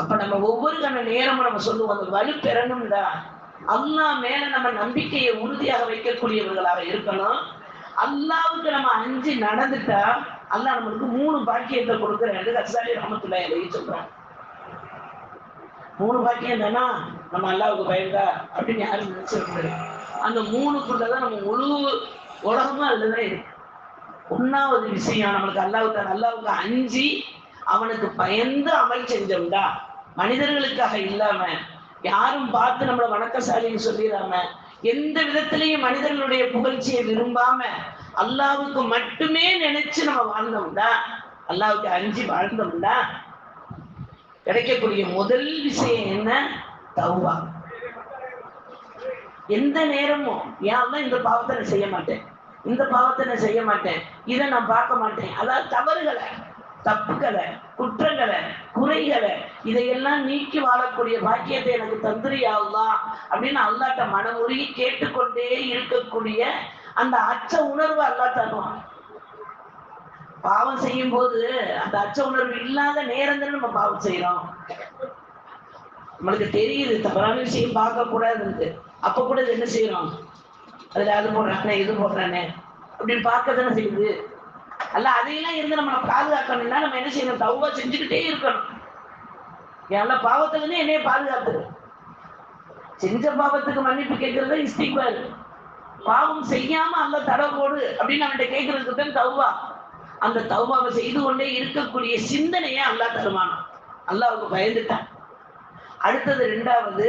அப்ப நம்ம ஒவ்வொரு கண நேரமும் நம்ம சொல்லுவோம் அந்த வலு பெறணும்டா. அல்லா மேல நம்ம நம்பிக்கையை உறுதியாக வைக்கக்கூடியவர்களாக இருக்கணும். அல்லாவுக்கு நம்ம அஞ்சு நடந்துட்டா அல்லாஹ் நம்மளுக்கு மூணு பாக்கியத்தை கொடுக்குறேன். கசாலி ரஹமத்துல்லா எழுதி சொல்றோம் மூணு பாக்கியம் தானா? நம்ம அல்லாவுக்கு பயந்தா அப்படின்னு யாரும் நினைச்சிருக்காரு அந்த மூணுக்குள்ளதான் நம்ம முழு உலகமும் அதுலதான் இருக்கு. ஒன்னாவது விஷயம் நம்மளுக்கு அல்லாவுக்கு அல்லாவுக்கு அஞ்சு அவனுக்கு பயந்து அமல் செஞ்சோம்டா மனிதர்களுக்காக இல்லாம யாரும் பார்த்து நம்மள வணக்கசாலின்னு சொல்லிடாம எந்த விதத்திலையும் மனிதர்களுடைய புகழ்ச்சியை விரும்பாம அல்லாவுக்கு மட்டுமே நினைச்சு நம்ம வாழ்ந்தோம்டா. அல்லாவுக்கு அஞ்சு வாழ்ந்தோம்டா. கிடைக்கக்கூடிய முதல் விஷயம் என்ன? தௌவா எந்த நேரமும் ஏன் இந்த பாவத்தை நான் செய்ய மாட்டேன்? இந்த பாவத்தை நான் செய்ய மாட்டேன்? இதை நான் பார்க்க மாட்டேன்? அதாவது தவறுகளை தப்புகளை குற்றங்களை குறைகளை இதையெல்லாம் நீக்கி வாழக்கூடிய பாக்கியத்தை எனக்கு தந்திரியாவலாம் அப்படின்னு அல்லாட்ட மனமுருகி கேட்டுக்கொண்டே இருக்கக்கூடிய அந்த அச்ச உணர்வு அல்லா தருவான். பாவம் செய்யும் போது அந்த அச்ச உணர்வு இல்லாத நேரம் நம்ம பாவம் செய்யறோம் நம்மளுக்கு தெரியுது தவறான விஷயம் பார்க்க கூடாது அப்ப கூட என்ன செய்யறோம் அதுல அது போடுறானே இது போடுறானே. அப்படின்னு பார்க்க தானே செய்யுது. அல்ல அதையெல்லாம் இருந்து நம்ம பாதுகாக்கணும்னா நம்ம என்ன செய்யணும்? தவ்வா செஞ்சுக்கிட்டே இருக்கணும். எல்லா பாவத்துல என்னைய பாதுகாத்து. செஞ்ச பாவத்துக்கு மன்னிப்பு கேட்கறது இஸ்திக்பார். பாவம் செய்யாம அல்ல தடை போடு அப்படின்னு அவன்கிட்ட கேட்கறதுக்கு தான் தவ்வா அந்த தௌபாவை செய்து கொண்டே இருக்கக்கூடிய சிந்தனையை அல்லாஹ் தருமானம் அல்லாவுக்கு பயந்துட்டான். அடுத்தது ரெண்டாவது